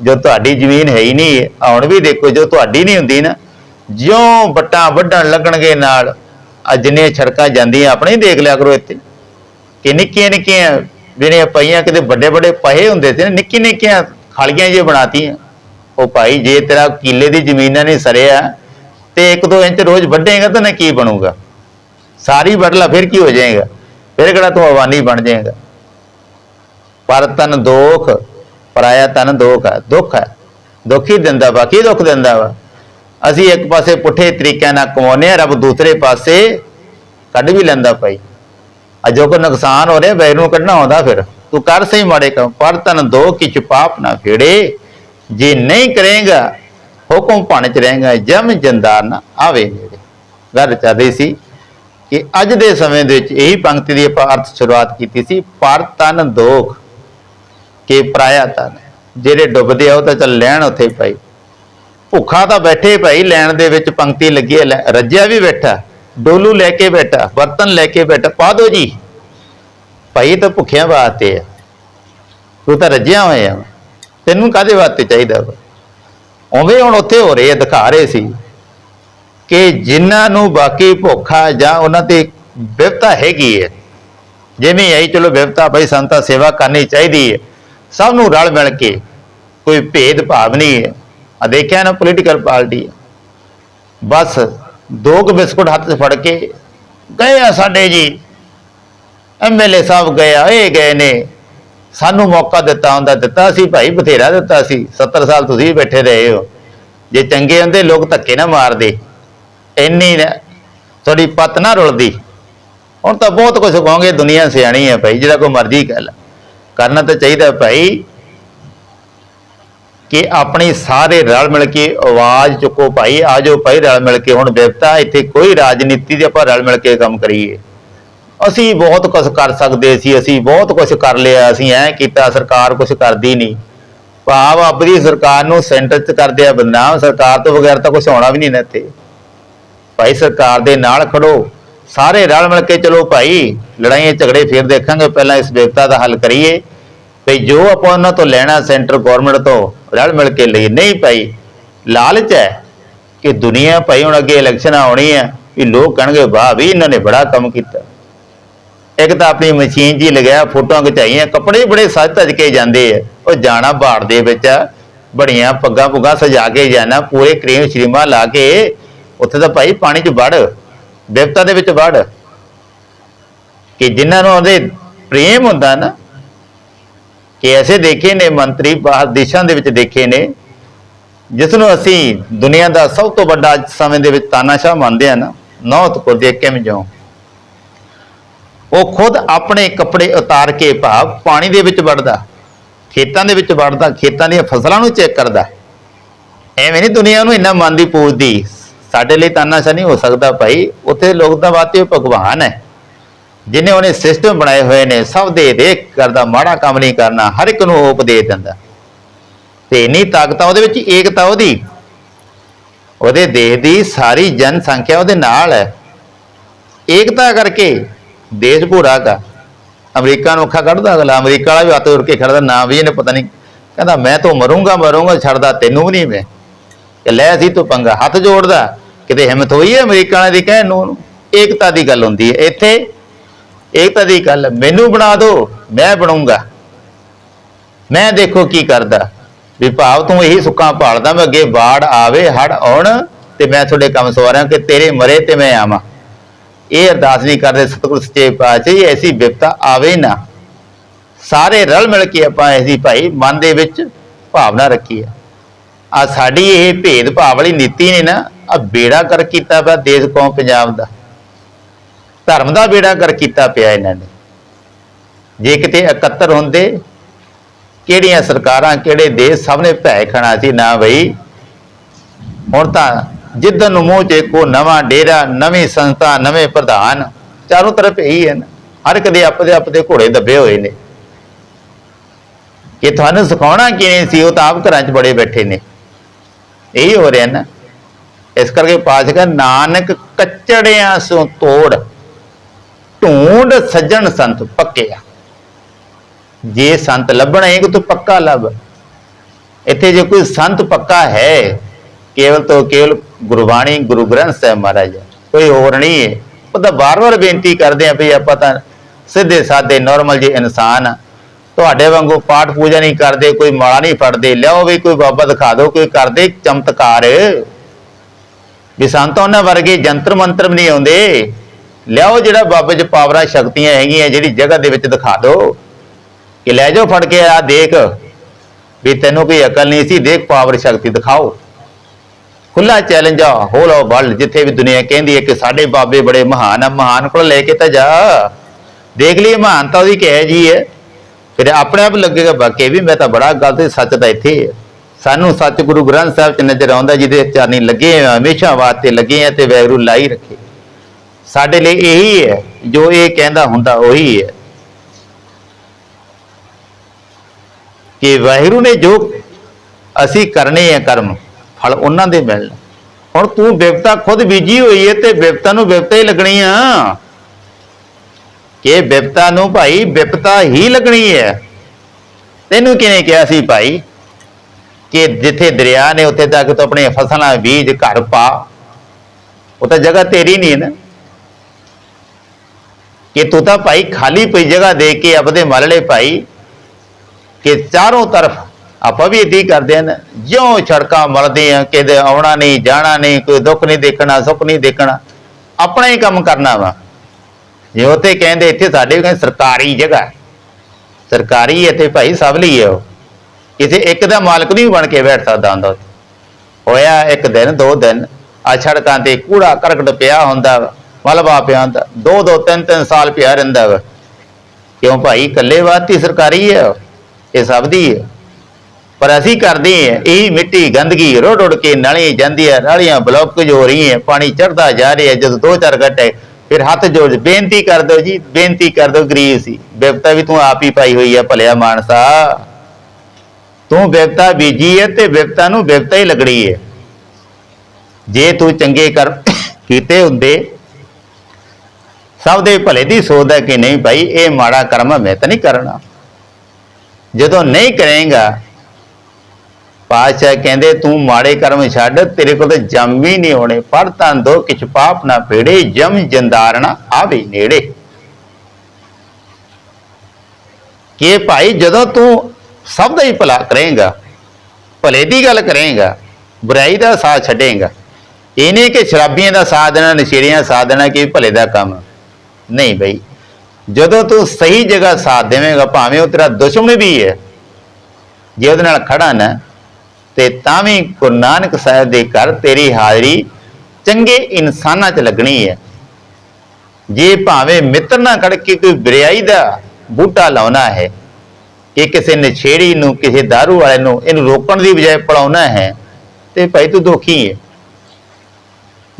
ਜੋ ਤੁਹਾਡੀ ਜ਼ਮੀਨ ਹੈ ਹੀ ਨਹੀਂ ਹੈ ਹੁਣ ਵੀ ਦੇਖੋ, ਜੋ ਤੁਹਾਡੀ ਨਹੀਂ ਹੁੰਦੀ ਨਾ, ਜਿਉਂ ਬੱਟਾਂ ਵੱਢਣ ਲੱਗਣਗੇ ਨਾਲ ਆ ਜਿੰਨੇ ਛੜਕਾਂ ਜਾਂਦੀਆਂ, ਆਪਣੇ ਹੀ ਦੇਖ ਲਿਆ ਕਰੋ ਇੱਥੇ। ਕਿ ਨਿੱਕੀਆਂ ਨਿੱਕੀਆਂ ਜਿਹੜੀਆਂ ਪਈਆਂ ਕਿਤੇ ਵੱਡੇ ਵੱਡੇ ਪਹੇ ਹੁੰਦੇ ਸੀ ਨਾ ਨਿੱਕੀ ਨਿੱਕੀਆਂ ਖਾਲੀਆਂ ਜਿਹੀਆਂ ਬਣਾਤੀਆਂ। ਉਹ ਭਾਈ, ਜੇ ਤੇਰਾ ਕਿੱਲੇ ਦੀ ਜ਼ਮੀਨਾਂ ਨਹੀਂ ਸਰਿਆ ਤੇ 1-2 ਇੰਚ ਰੋਜ਼ ਵੱਢੇਗਾ ਤਾਂ ਨਾ ਕੀ ਬਣੂਗਾ? ਸਾਰੀ ਵੱਢ ਲਾ ਫਿਰ ਕੀ ਹੋ ਜਾਏਗਾ? ਫਿਰ ਕਿਹੜਾ ਤੂੰ ਅਵਾਨੀ ਬਣ ਜਾਏਗਾ? ਪਰ ਤਨ ਦੋਖ, ਪਰਾਇਆ ਤਨ ਦੋਖ ਹੈ, ਦੁੱਖ ਹੈ। ਦੁੱਖ ਹੀ ਦਿੰਦਾ ਬਾਕੀ ਦੁੱਖ ਦਿੰਦਾ ਵਾ? ਅਸੀਂ ਇੱਕ ਪਾਸੇ ਪੁੱਠੇ ਤਰੀਕਿਆਂ ਨਾਲ ਕਮਾਉਂਦੇ ਆ ਰੱਬ ਦੂਸਰੇ ਪਾਸੇ ਕੱਢ ਵੀ ਲੈਂਦਾ ਭਾਈ। ਆ ਜੋ ਕੋ ਨੁਕਸਾਨ ਹੋ ਰਿਹਾ ਬੈਰ ਨੂੰ ਕੱਢਣਾ ਆਉਂਦਾ ਫਿਰ। ਤੂੰ ਕਰ ਸਹੀ ਮਾੜੇ ਕੰਮ, ਪਰ ਤਨ ਦੋ ਕਿ ਚੁਪਾਪ ਨਾ ਫੇੜੇ। ਜੇ ਨਹੀਂ ਕਰੇਗਾ ਹੁਕਮ ਭਣ ਚ ਰਹੇਗਾ, ਜਮ ਜੰਦਾਰ ਨਾ ਆਵੇ ਨੇੜੇ। ਗੱਲ ਚੱਲ ਰਹੀ ਸੀ ਕਿ ਅੱਜ ਦੇ ਸਮੇਂ ਦੇ ਵਿੱਚ ਇਹੀ ਪੰਕਤੀ ਦੀ ਆਪਾਂ ਅਰਥ ਸ਼ੁਰੂਆਤ ਕੀਤੀ ਸੀ, ਪਰ ਤਨ ਦੋਖ ਕਿ ਪ੍ਰਾਇਆ ਤਨ। ਜਿਹੜੇ ਡੁੱਬਦੇ ਆ ਉਹ ਤਾਂ ਚੱਲ ਲੈਣ ਉੱਥੇ ਭਾਈ। ਭੁੱਖਾ ਤਾਂ ਬੈਠੇ ਭਾਈ, ਲੈਣ ਦੇ ਵਿੱਚ ਪੰਕਤੀ ਲੱਗੀ ਹੈ, ਲੈ- ਰੱਜਿਆ ਵੀ ਬੈਠਾ, ਡੋਲੂ ਲੈ ਕੇ ਬੈਠਾ, ਬਰਤਨ ਲੈ ਕੇ ਬੈਠਾ, ਪਾ ਦੋ ਜੀ। ਭਾਈ ਤਾਂ ਭੁੱਖਿਆਂ ਵਾਸਤੇ ਆ। ਤੂੰ ਤਾਂ ਰੱਜਿਆ ਹੋਇਆ ਵਾ। ਤੈਨੂੰ ਕਾਦੇ ਵਾਸਤੇ ਚਾਹੀਦਾ ਵਾ? ਉਵੇਂ ਹੁਣ ਉੱਥੇ ਹੋ ਰਹੇ ਆ, ਦਿਖਾ ਰਹੇ ਸੀ ਕਿ ਜਿਨ੍ਹਾਂ ਨੂੰ ਬਾਕੀ ਭੁੱਖਾ ਜਾਂ ਉਹਨਾਂ ਤੇ ਵਿਵਤਾ ਹੈਗੀ ਹੈ। ਜਿਵੇਂ ਆਈ, ਚਲੋ ਵਿਵਤਾ ਭਾਈ ਸੰਤਾ ਸੇਵਾ ਕਰਨੀ ਚਾਹੀਦੀ ਹੈ। ਸਭ ਨੂੰ ਰਲ ਮਿਲ ਕੇ ਕੋਈ ਭੇਦ ਭਾਵ ਨਹੀਂ ਹੈ। ਆ ਦੇਖਿਆ ਨਾ ਪੋਲੀਟੀਕਲ ਪਾਰਟੀ ਬਸ ਦੋ ਕੁ ਬਿਸਕੁਟ ਹੱਥ 'ਚ ਫੜ ਕੇ ਗਏ ਆ ਸਾਡੇ ਜੀ। ਐਮਐਲਏ ਸਾਹਿਬ ਗਏ ਆ, ਇਹ ਗਏ ਨੇ। ਸਾਨੂੰ ਮੌਕਾ ਦਿੱਤਾ ਹੁੰਦਾ, ਦਿੱਤਾ ਸੀ, ਭਾਈ ਬਥੇਰਾ ਦਿੱਤਾ ਸੀ। 70 ਸਾਲ ਤੁਸੀਂ ਬੈਠੇ ਰਹੇ ਹੋ। ਜੇ ਚੰਗੇ ਹੁੰਦੇ, ਲੋਕ ਧੱਕੇ ਨਾ ਮਾਰਦੇ। ਇੰਨੀ ਤੁਹਾਡੀ ਪਤ ਨਾ ਰੁਲਦੀ। ਹੁਣ ਤਾਂ ਬਹੁਤ ਕੁਝ ਕਹੋਗੇ, ਦੁਨੀਆ ਸਿਆਣੀ ਹੈ ਭਾਈ, ਜਿਹੜਾ ਕੋਈ ਮਰਜ਼ੀ ਗੱਲ ਕਰਨਾ ਤਾਂ ਚਾਹੀਦਾ ਭਾਈ ਕਿ ਆਪਣੀ ਸਾਰੇ ਰਲ ਮਿਲ ਕੇ ਆਵਾਜ਼ ਚੁੱਕੋ ਭਾਈ ਆਜੋ ਭਾਈ ਰਲ ਮਿਲ ਕੇ। ਹੁਣ ਵਿਵਤਾ ਇੱਥੇ ਕੋਈ ਰਾਜਨੀਤੀ ਦੇ ਆਪਾਂ ਰਲ ਮਿਲ ਕੇ ਕੰਮ ਕਰੀਏ। ਅਸੀਂ ਬਹੁਤ ਕੁਝ ਕਰ ਸਕਦੇ ਸੀ, ਅਸੀਂ ਬਹੁਤ ਕੁਝ ਕਰ ਲਿਆ, ਅਸੀਂ ਐ ਕੀਤਾ, ਸਰਕਾਰ ਕੁਝ ਕਰਦੀ ਨਹੀਂ। ਭਾਵ ਆਪਣੀ ਸਰਕਾਰ ਨੂੰ ਸੈਂਟਰ 'ਚ ਕਰਦੇ ਆ ਬਦਨਾਮ, ਸਰਕਾਰ ਤੋਂ ਬਗੈਰ ਤਾਂ ਕੁਝ ਹੋਣਾ ਵੀ ਨਹੀਂ ਨਾ ਇੱਥੇ। ਭਾਈ ਸਰਕਾਰ ਦੇ ਨਾਲ ਖੜੋ, ਸਾਰੇ ਰਲ ਮਿਲ ਕੇ ਚਲੋ ਭਾਈ, ਲੜਾਈਆਂ, ਝਗੜੇ ਫੇਰ ਦੇਖਾਂਗੇ, ਪਹਿਲਾਂ ਇਸ ਵਿਵਤਾ ਦਾ ਹੱਲ ਕਰੀਏ। ਭਈ ਜੋ ਆਪਾਂ ਉਹਨਾਂ ਤੋਂ ਲੈਣਾ ਸੈਂਟਰ ਗਵਰਨਮੈਂਟ ਤੋਂ, ਰਲ ਮਿਲ ਕੇ ਲਈ ਨਹੀਂ ਭਾਈ, ਲਾਲਚ ਹੈ ਕਿ ਦੁਨੀਆ ਭਾਈ ਹੁਣ ਅੱਗੇ ਇਲੈਕਸ਼ਨ ਆਉਣੀ ਹੈ, ਵੀ ਲੋਕ ਕਹਿਣਗੇ, ਵਾਹ ਵੀ ਇਹਨਾਂ ਨੇ ਬੜਾ ਕੰਮ ਕੀਤਾ। ਇੱਕ ਤਾਂ ਆਪਣੀ ਮਸ਼ੀਨ ਜੀ ਲਗਾਇਆ ਫੋਟੋਆਂ ਖਿਚਾਈਆਂ, ਕੱਪੜੇ ਵੀ ਬੜੇ ਸੱਜ ਧੱਜ ਕੇ ਜਾਂਦੇ ਆ। ਉਹ ਜਾਣਾ ਬਾੜ ਦੇ ਵਿੱਚ ਬੜੀਆਂ ਪੱਗਾਂ ਪੁੱਗਾਂ ਸਜਾ ਕੇ ਜਾਣਾ, ਪੂਰੇ ਕਰੀਮ ਸ਼੍ਰੀਮਾ ਲਾ ਕੇ, ਉੱਥੇ ਤਾਂ ਭਾਈ ਪਾਣੀ 'ਚ ਵੜ ਦੇਵਤਾ ਦੇ ਵਿੱਚ ਵੜ। ਕਿ ਜਿਨ੍ਹਾਂ ਨੂੰ ਉਹਦੇ ਪ੍ਰੇਮ ਹੁੰਦਾ ਨਾ, ਕਿ ਐਸੇ ਦੇਖੇ ਨੇ ਮੰਤਰੀ ਬਾਹਰ ਦੇਸ਼ਾਂ ਦੇ ਵਿੱਚ ਦੇਖੇ ਨੇ ਜਿਸ ਨੂੰ ਅਸੀਂ ਦੁਨੀਆ ਦਾ ਸਭ ਤੋਂ ਵੱਡਾ ਅੱਜ ਸਮੇਂ ਦੇ ਵਿੱਚ ਤਾਨਾਸ਼ਾਹ ਮੰਨਦੇ ਆ ਨਾ, ਨੌਤ ਕੋ ਦੇਖ ਕੇ ਮਜੋ ਉਹ ਖੁਦ ਆਪਣੇ ਕੱਪੜੇ ਉਤਾਰ ਕੇ ਭਾਵ ਪਾਣੀ ਦੇ ਵਿੱਚ ਵੜਦਾ, ਖੇਤਾਂ ਦੇ ਵਿੱਚ ਵੜਦਾ, ਖੇਤਾਂ ਦੀਆਂ ਫਸਲਾਂ ਨੂੰ ਚੈੱਕ ਕਰਦਾ। ਐਵੇਂ ਨਹੀਂ ਦੁਨੀਆ ਨੂੰ ਇੰਨਾ ਮੰਨਦੀ ਪੂਜਦੀ ਸਾਡੇ ਲਈ ਤਾਨਾਸ਼ਾਹ ਨਹੀਂ ਹੋ ਸਕਦਾ ਭਾਈ, ਉੱਥੇ ਲੋਕ ਤਾਂ ਬਾਤੇ ਉਹ ਭਗਵਾਨ ਹੈ। ਜਿਨੇ ਉਹਨੇ ਸਿਸਟਮ ਬਣਾਏ ਹੋਏ ਨੇ, ਸਭ ਦੇ ਦੇਖ ਕਰਦਾ, ਮਾੜਾ ਕੰਮ ਨਹੀਂ ਕਰਨਾ, ਹਰ ਇੱਕ ਨੂੰ ਉਹ ਉਪਦੇਸ਼ ਦਿੰਦਾ। ਤੇ ਇੰਨੀ ਤਾਕਤ ਉਹਦੇ ਵਿੱਚ ਏਕਤਾ ਉਹਦੀ। ਉਹਦੇ ਦੇਸ਼ ਦੀ ਸਾਰੀ ਜਨਸੰਖਿਆ ਉਹਦੇ ਨਾਲ ਹੈ। ਏਕਤਾ ਕਰਕੇ ਦੇਸ਼ ਭੂਰਾ ਦਾ ਅਮਰੀਕਾ ਨੂੰ ਅੱਖਾਂ ਕੱਢਦਾ ਅਗਲਾ। ਅਮਰੀਕਾ ਵਾਲਾ ਵੀ ਹੱਥ ਉੜ ਕੇ ਖੜਦਾ, ਨਾ ਵੀ ਇਹਨੇ ਪਤਾ ਨਹੀਂ। ਕਹਿੰਦਾ, ਮੈਂ ਤਾਂ ਮਰੂੰਗਾ ਮਰੂੰਗਾ, ਛੱਡਦਾ ਤੈਨੂੰ ਵੀ ਨਹੀਂ ਮੈਂ। ਕਿ ਲੈ ਸੀ ਤੂੰ ਪੰਗਾ। ਹੱਥ ਜੋੜਦਾ। ਕਿਤੇ ਹਿੰਮਤ ਹੋਈ ਹੈ ਅਮਰੀਕਾ ਵਾਲੇ ਦੀ ਕਹਿਣ ਨੂੰ? ਏਕਤਾ ਦੀ ਗੱਲ ਹੁੰਦੀ ਹੈ। ਇੱਥੇ ਏਕਤਾ ਦੀ ਗੱਲ, ਮੈਨੂੰ ਬਣਾ ਦਿਓ ਮੈਂ ਬਣੂੰਗਾ। ਮੈਂ ਦੇਖੋ ਕੀ ਕਰਦਾ। ਵੀ ਭਾਵ ਤੂੰ ਇਹੀ ਸੁੱਕਾਂ ਭਾਲਦਾ, ਮੈਂ ਅੱਗੇ ਬਾੜ ਆਵੇ, ਹੜ ਆਉਣ ਤੇ ਮੈਂ ਤੁਹਾਡੇ ਕੰਮ ਸਵਾਰਾਂ ਕਿ ਤੇਰੇ ਮਰੇ ਤੇ ਮੈਂ ਆਵਾਂ। ਇਹ ਅਰਦਾਸ ਨਹੀਂ ਕਰਦੇ ਸਤਿਗੁਰ ਸੱਚੇ ਪਾਤਸ਼ਾਹ ਐਸੀ ਵਿਪਤਾ ਆਵੇ ਨਾ। ਸਾਰੇ ਰਲ ਮਿਲ ਕੇ ਆਪਾਂ ਐਸੀ ਭਾਈ ਮਨ ਦੇ ਵਿੱਚ ਭਾਵਨਾ ਰੱਖੀ ਆ। ਆ ਸਾਡੀ ਇਹ ਭੇਦ ਭਾਵ ਵਾਲੀ ਨੀਤੀ ਨੇ ਨਾ, ਆ ਬੇੜਾ ਕਰ ਕੀਤਾ ਪਿਆ ਦੇਸ਼ ਕੌਮ ਪੰਜਾਬ ਦਾ। ਧਰਮ ਦਾ ਬੇੜਾ ਕਰ ਕੀਤਾ ਪਿਆ ਇਹਨਾਂ ਨੇ। ਜੇ ਕਿਤੇ ਇਕੱਤਰ ਹੁੰਦੇ, ਕਿਹੜੀਆਂ ਸਰਕਾਰਾਂ, ਕਿਹੜੇ ਦੇਸ਼ ਸਭ ਨੇ ਭੈ ਖਾਣਾ ਸੀ ਨਾ ਬਈ, ਹੁਣ ਤਾਂ ਜਿੱਦਨ ਨੂੰ ਮੂੰਹ 'ਚ ਇੱਕੋ ਨਵਾਂ ਡੇਰਾ, ਨਵੀਂ ਸੰਸਥਾ, ਨਵੇਂ ਪ੍ਰਧਾਨ, ਚਾਰੋਂ ਤਰਫ ਇਹੀ ਹੈ ਨਾ ਹਰ ਇੱਕ ਦੇ ਆਪਦੇ ਆਪਦੇ ਘੋੜੇ ਦੱਬੇ ਹੋਏ ਨੇ। ਕਿ ਤੁਹਾਨੂੰ ਸਿਖਾਉਣਾ ਕਿਵੇਂ ਸੀ, ਉਹ ਤਾਂ ਆਪ ਘਰਾਂ 'ਚ ਬੜੇ ਬੈਠੇ ਨੇ। ਇਹੀ ਹੋ ਰਿਹਾ ਨਾ। ਇਸ ਕਰਕੇ ਪਾਤਸ਼ਾਹ ਨਾਨਕ ਕੱਚੜਿਆਂ ਸੋ ਤੋੜ, ਢੂੰਡ ਸੱਜਣ ਸੰਤ ਪੱਕਿਆ। ਜੇ ਸੰਤ ਲੱਭਣਾ ਹੈ ਕਿ ਤੂੰ ਪੱਕਾ ਲੱਭ। ਇੱਥੇ ਜੇ ਕੋਈ ਸੰਤ ਪੱਕਾ ਹੈ ਕੇਵਲ ਤੋਂ ਕੇਵਲ ਗੁਰਬਾਣੀ, ਗੁਰੂ ਗ੍ਰੰਥ ਸਾਹਿਬ ਮਹਾਰਾਜ ਕੋਈ ਹੋਰ ਨਹੀਂ ਹੈ। ਉਹ ਤਾਂ ਵਾਰ ਵਾਰ ਬੇਨਤੀ ਕਰਦੇ ਆ ਵੀ ਆਪਾਂ ਤਾਂ ਸਿੱਧੇ ਸਾਦੇ ਨਾਰਮਲ ਜੇ ਇਨਸਾਨ ਆ। ਤੁਹਾਡੇ ਵਾਂਗੂ ਪਾਠ ਪੂਜਾ ਨਹੀਂ ਕਰਦੇ, ਕੋਈ ਮਾਲਾ ਨਹੀਂ ਫੜਦੇ, ਲਿਆਓ ਵੀ ਕੋਈ ਬਾਬਾ ਦਿਖਾ ਦਿਓ, ਕੋਈ ਕਰਦੇ ਚਮਤਕਾਰ। ਵੀ ਸੰਤ ਉਹਨਾਂ ਵਰਗੇ ਜੰਤਰ ਮੰਤਰ ਵੀ ਨਹੀਂ ਆਉਂਦੇ। ਲਿਆਓ ਜਿਹੜਾ ਬਾਬੇ 'ਚ ਪਾਵਰਾਂ ਸ਼ਕਤੀਆਂ ਹੈਗੀਆਂ, ਜਿਹੜੀ ਜਗ੍ਹਾ ਦੇ ਵਿੱਚ ਦਿਖਾ ਦਿਓ। ਕਿ ਲੈ ਜਾਓ ਫੜ ਕੇ ਆ ਦੇਖ। ਵੀ ਤੈਨੂੰ ਕੋਈ ਅਕਲ ਨਹੀਂ ਸੀ, ਦੇਖ ਪਾਵਰ ਸ਼ਕਤੀ ਦਿਖਾਓ। ਖੁੱਲਾ ਚੈਲੰਜ ਆ। ਹੋਲ ਆਫ ਵਰਲਡ ਜਿੱਥੇ ਵੀ ਦੁਨੀਆ ਕਹਿੰਦੀ ਹੈ ਕਿ ਸਾਡੇ ਬਾਬੇ ਬੜੇ ਮਹਾਨ ਆ, ਮਹਾਨ ਕੋਲ ਲੈ ਕੇ ਤਾਂ ਜਾ। ਦੇਖ ਲਈ ਮਹਾਨਤਾ ਉਹਦੀ ਕਿਹੋ ਜੀ ਹੈ। ਫਿਰ ਆਪਣੇ ਆਪ ਲੱਗੇਗਾ, ਬਾਕੀ ਵੀ ਮੈਂ ਤਾਂ ਬੜਾ ਗਲਤ ਸੱਚ ਤਾਂ ਇੱਥੇ ਹੈ। ਸਾਨੂੰ ਸੱਚ ਗੁਰੂ ਗ੍ਰੰਥ ਸਾਹਿਬ ਚ ਨਜ਼ਰ ਆਉਂਦਾ, ਜਿਹਦੇ ਚਾਨੀ ਲੱਗੇ ਆ, ਹਮੇਸ਼ਾ ਵਾਸਤੇ ਲੱਗੇ ਆ ਤੇ ਵੈਗਰੂ ਲਾਈ ਰੱਖੇ। ਸਾਡੇ ਲਈ ਇਹੀ ਹੈ, ਜੋ ਇਹ ਕਹਿੰਦਾ ਹੁੰਦਾ ਉਹੀ ਹੈ। ਕਿ ਵਾਹਿਗੁਰੂ ਨੇ ਜੋ ਅਸੀਂ ਕਰਨੇ ਆ ਕਰਮ ਫਲ ਉਹਨਾਂ ਦੇ ਮਿਲਣ। ਹੁਣ ਤੂੰ ਬਿਪਤਾ ਖੁਦ ਬੀਜੀ ਹੋਈ ਹੈ ਤੇ ਬਿਪਤਾ ਨੂੰ ਬਿਪਤਾ ਹੀ ਲੱਗਣੀ ਆ। ਕਿ ਬਿਪਤਾ ਨੂੰ ਭਾਈ ਬਿਪਤਾ ਹੀ ਲੱਗਣੀ ਹੈ ਤੈਨੂੰ ਕਿਹਨੇ ਕਿਹਾ ਸੀ ਭਾਈ? ਕਿ ਜਿੱਥੇ ਦਰਿਆ ਨੇ ਉੱਥੇ ਤੱਕ ਤੂੰ ਆਪਣੇ ਫਸਲਾਂ ਬੀਜ ਘਰ ਪਾ। ਉਹ ਤਾਂ ਜਗ੍ਹਾ ਤੇਰੀ ਨਹੀਂ ਨਾ। ਕਿ ਤੂੰ ਤਾਂ ਭਾਈ ਖਾਲੀ ਪਈ ਜਗ੍ਹਾ ਦੇ ਕੇ ਆਪਦੇ ਮਲਲੇ ਭਾਈ, ਕਿ ਚਾਰੋਂ ਤਰਫ ਆਪਾਂ ਵੀ ਇਦਾਂ ਹੀ ਕਰਦੇ ਹਨ, ਜਿਉਂ ਛੜਕਾਂ ਮਲਦੇ ਆ ਕਿਤੇ ਆਉਣਾ ਨਹੀਂ, ਜਾਣਾ ਨਹੀਂ, ਕੋਈ ਦੁੱਖ ਨਹੀਂ ਦੇਖਣਾ, ਸੁੱਖ ਨਹੀਂ ਦੇਖਣਾ, ਆਪਣਾ ਹੀ ਕੰਮ ਕਰਨਾ ਵਾ। ਜੇ ਉੱਥੇ ਕਹਿੰਦੇ ਇੱਥੇ ਸਾਡੇ ਵੀ ਕਹਿੰਦੇ ਸਰਕਾਰੀ ਜਗ੍ਹਾ ਸਰਕਾਰੀ ਹੈ ਤੇ ਭਾਈ ਸਭ ਲਈ ਹੈ ਉਹ। ਕਿਸੇ ਇੱਕ ਦਾ ਮਾਲਕ ਨਹੀਂ ਬਣ ਕੇ ਬੈਠ ਸਕਦਾ ਹੁੰਦਾ ਉੱਥੇ। ਹੋਇਆ ਇੱਕ ਦਿਨ, ਦੋ ਦਿਨ, ਆ ਸੜਕਾਂ ਤੇ ਕੂੜਾ ਕਰਕਟ ਪਿਆ ਹੁੰਦਾ ਵਾ, ਮਲਬਾ ਪਿਆ ਹੁੰਦਾ, ਦੋ ਦੋ, ਤਿੰਨ ਤਿੰਨ ਸਾਲ ਪਿਆ ਰਹਿੰਦਾ ਵਾ। ਕਿਉਂ ਭਾਈ ਇਕੱਲੇ ਵਾਤੀ ਸਰਕਾਰੀ ਹੈ ਇਹ ਸਭ ਦੀ ਹੈ। ਪਰ ਅਸੀਂ ਕਰਦੇ ਹਾਂ ਇਹ ਮਿੱਟੀ ਗੰਦਗੀ ਰੋੜ ਰੋੜ ਕੇ ਨਾਲੀਆਂ ਜਾਂਦੀ ਹੈ ਨਾਲੀਆਂ ਬਲੌਕੇਜ ਹੋ ਰਹੀ ਹੈ ਪਾਣੀ ਚੜਦਾ ਜਾ ਰਿਹਾ ਜਦੋਂ ਦੋ ਚਾਰ ਘੰਟੇ, ਫਿਰ ਹੱਥ ਜੋੜ ਬੇਨਤੀ ਕਰ ਦਿਓ ਜੀ, ਬੇਨਤੀ ਕਰ ਦਿਓ ਗਰੀਬ ਸੀ, ਬਿਪਤਾ ਵੀ ਤੂੰ ਆਪ ਹੀ ਪਾਈ ਹੋਈ ਹੈ ਭਲਿਆ ਮਾਨਸਾ। ਤੂੰ ਬਿਪਤਾ ਬੀਜੀ ਹੈ ਤੇ ਬਿਪਤਾ ਨੂੰ ਬਿਪਤਾ ਹੀ ਲੱਗਣੀ ਹੈ ਜੇ ਤੂੰ ਚੰਗੇ ਕਰ ਕੀਤੇ ਹੁੰਦੇ, ਸਭ ਦੇ ਭਲੇ ਦੀ ਸੋਚਦਾ ਕਿ ਨਹੀਂ ਭਾਈ, ਇਹ ਮਾੜਾ ਕਰਮ ਮੈਂ ਤਾਂ ਨਹੀਂ ਕਰਨਾ। ਜਦੋਂ ਨਹੀਂ ਕਰੇਗਾ ਪਾਤਸ਼ਾਹ ਕਹਿੰਦੇ, ਤੂੰ ਮਾੜੇ ਕਰਮ ਛੱਡ, ਤੇਰੇ ਕੋਲ ਤਾਂ ਜੰਮ ਵੀ ਨਹੀਂ ਹੋਣੇ। ਪਰ ਤਾਂ ਦੋ, ਕਿਛ ਪਾਪ ਨਾ ਪੇੜੇ, ਜਮ ਜੰਦਾਰਣਾ ਆਵੇ ਨੇੜੇ। ਕਿ ਭਾਈ, ਜਦੋਂ ਤੂੰ ਸਭ ਦਾ ਹੀ ਭਲਾ ਕਰੇਗਾ, ਭਲੇ ਦੀ ਗੱਲ ਕਰੇਗਾ, ਬੁਰਾਈ ਦਾ ਸਾਥ ਛੱਡੇਗਾ ਇਹ ਨਹੀਂ ਕਿ ਸ਼ਰਾਬੀਆਂ ਦਾ ਸਾਥ ਦੇਣਾ, ਨਸ਼ੇੜੀਆਂ ਦਾ ਸਾਥ ਦੇਣਾ, ਕਿ ਭਲੇ ਦਾ ਕੰਮ? ਨਹੀਂ ਬਈ। ਜਦੋਂ ਤੂੰ ਸਹੀ ਜਗ੍ਹਾ ਸਾਥ ਦੇਵੇਂਗਾ, ਭਾਵੇਂ ਉਹ ਤੇਰਾ ਦੁਸ਼ਮਣ ਵੀ ਹੈ, ਜੇ ਉਹਦੇ ਨਾਲ ਖੜਾ ਨਾ ਤੇ ਤਾਂ ਵੀ ਗੁਰੂ ਨਾਨਕ ਸਾਹਿਬ ਦੇ ਘਰ ਤੇਰੀ ਹਾਜ਼ਰੀ ਚੰਗੇ ਇਨਸਾਨਾਂ 'ਚ ਲੱਗਣੀ ਹੈ। ਜੇ ਭਾਵੇਂ ਮਿੱਤਰ ਨਾ ਖੜ ਕੇ ਕੋਈ ਬਰਿਆਈ ਦਾ ਬੂਟਾ ਲਾਉਣਾ ਹੈ, ਕਿ ਕਿਸੇ ਨਛੇੜੀ ਨੂੰ, ਕਿਸੇ दारू ਵਾਲੇ ਨੂੰ ਇਹਨੂੰ ਰੋਕਣ ਦੀ ਬਜਾਏ ਪੜਾਉਣਾ ਹੈ, ਤੇ ਭਾਈ ਤੂੰ ਦੁਖੀ ਹੈ।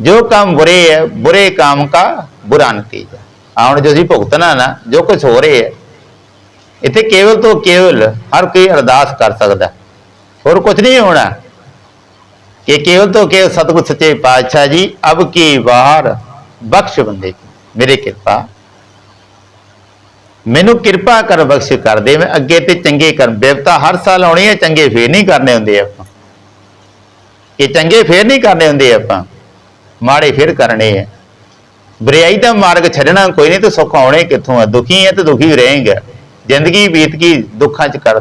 ਜੋ ਕੰਮ ਬੁਰੇ ਹੈ, ਬੁਰੇ ਕੰਮ ਕਾ ਬੁਰਾ ਨਤੀਜਾ। ਆਉਣ ਜੋ ਅਸੀਂ ਭੁਗਤਣਾ ਨਾ, ਜੋ ਕੁਝ ਹੋ ਰਿਹਾ ਹੈ। ਇੱਥੇ ਕੇਵਲ ਤੋਂ ਕੇਵਲ ਹਰ ਕੋਈ ਅਰਦਾਸ ਕਰ ਸਕਦਾ। ਹੋਰ ਕੁਝ ਨਹੀਂ ਹੋਣਾ। ਕਿ ਕੇਵਲ ਤੋਂ ਕੇਵਲ ਸਤਿਗੁਰ ਸੱਚੇ ਪਾਤਸ਼ਾਹ ਜੀ, ਅਬ ਕੀ ਵਾਰ ਬਖਸ਼ ਬੰਦੇ ਮੇਰੇ ਕਿਰਪਾ। ਮੈਨੂੰ ਕਿਰਪਾ ਕਰ ਬਖਸ਼ ਕਰ ਦੇ, ਮੈਂ ਅੱਗੇ ਤੇ ਚੰਗੇ ਕਰਮ, ਬੇਵਤਾ ਹਰ ਸਾਲ ਆਉਣੀ ਹੈ ਚੰਗੇ ਫੇਰ ਨਹੀਂ ਕਰਨੇ ਹੁੰਦੇ ਆਪਾਂ। ਕਿ ਚੰਗੇ ਫੇਰ ਨਹੀਂ ਕਰਨੇ ਹੁੰਦੇ ਆਪਾਂ, ਮਾੜੇ ਫੇਰ ਕਰਨੇ ਹੈ ਬਰਿਆਈ ਦਾ ਮਾਰਗ ਛੱਡਣਾ ਕੋਈ ਨਹੀਂ, ਤੇ ਸੁੱਖ ਆਉਣੇ ਕਿੱਥੋਂ ਆ? ਦੁਖੀ ਹੈ ਤੇ ਦੁਖੀ ਰਹੇਗਾ ਜ਼ਿੰਦਗੀ ਬੀਤ ਗਈ, ਦੁੱਖਾਂ ਚ ਕਰ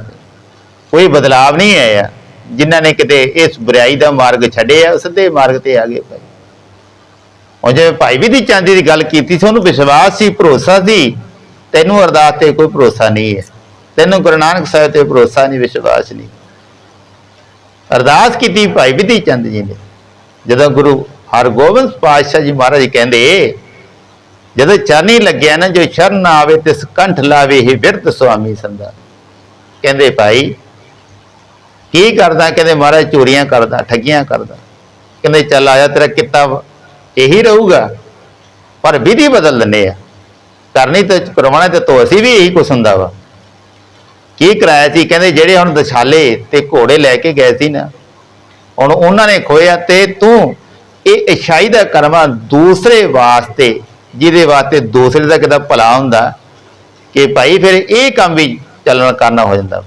ਕੋਈ ਬਦਲਾਵ ਨਹੀਂ ਆਇਆ। ਜਿਨ੍ਹਾਂ ਨੇ ਕਿਤੇ ਇਸ ਬੁਰਾਈ ਦਾ ਮਾਰਗ ਛੱਡਿਆ, ਸਿੱਧੇ ਮਾਰਗ ਤੇ ਆ ਗਏ ਭਾਈ। ਉਹ ਜਿਵੇਂ ਭਾਈ ਵੀ ਦੀ ਚਾਂਦੀ ਦੀ ਗੱਲ ਕੀਤੀ ਸੀ, ਉਹਨੂੰ ਵਿਸ਼ਵਾਸ ਸੀ, ਭਰੋਸਾ ਸੀ, ਤੈਨੂੰ ਅਰਦਾਸ ਤੇ ਕੋਈ ਭਰੋਸਾ ਨਹੀਂ ਹੈ। ਤੈਨੂੰ ਗੁਰੂ ਨਾਨਕ ਸਾਹਿਬ ਤੇ ਭਰੋਸਾ ਨਹੀਂ, ਵਿਸ਼ਵਾਸ ਨਹੀਂ। ਅਰਦਾਸ ਕੀਤੀ ਭਾਈ ਵਿਧੀ ਚੰਦ ਜੀ ਨੇ। ਜਦੋਂ ਗੁਰੂ ਹਰਗੋਬਿੰਦ ਪਾਤਸ਼ਾਹ ਜੀ ਮਹਾਰਾਜ ਕਹਿੰਦੇ, ਜਦੋਂ ਚਰਨੀ ਲੱਗਿਆ ਨਾ, ਜੋ ਸ਼ਰਨ ਆਵੇ, ਤਿਸ ਕੰਠ ਲਾਵੇ ਹੀ ਬਿਰਤ ਸੁਆਮੀ ਸੰਦਾ ਕਹਿੰਦੇ ਭਾਈ ਕੀ ਕਰਦਾ? ਕਹਿੰਦੇ ਮਹਾਰਾਜ ਚੋਰੀਆਂ ਕਰਦਾ ਠੱਗੀਆਂ ਕਰਦਾ। ਕਹਿੰਦੇ ਚੱਲ ਆਇਆ ਤੇਰਾ ਕਿੱਤਾ ਵਾ, ਇਹੀ ਰਹੂਗਾ। ਪਰ ਵਿਧੀ ਬਦਲ ਦਿੰਦੇ ਆ। ਕਰਨੀ ਤੇ ਕਰਵਾਉਣਾ ਤੇ ਤੋਂ ਅਸੀਂ ਵੀ ਇਹੀ ਕੁਛ ਹੁੰਦਾ ਵਾ। ਕੀ ਕਰਾਇਆ ਸੀ? ਕਹਿੰਦੇ ਜਿਹੜੇ ਹੁਣ ਦਸ਼ਾਲੇ ਤੇ ਘੋੜੇ ਲੈ ਕੇ ਗਏ ਸੀ ਨਾ ਹੁਣ ਉਹਨਾਂ ਨੇ ਖੋਇਆ ਤੇ ਤੂੰ ਇਹ ਇਛਾਈ ਦਾ ਕਰਮਾ ਦੂਸਰੇ ਵਾਸਤੇ ਜਿਹਦੇ ਵਾਸਤੇ ਦੂਸਰੇ ਦਾ ਕਿਦਾ ਭਲਾ ਹੁੰਦਾ ਕਿ ਭਾਈ ਫਿਰ ਇਹ ਕੰਮ ਵੀ ਚੱਲਣ ਕਰਨਾ ਹੋ ਜਾਂਦਾ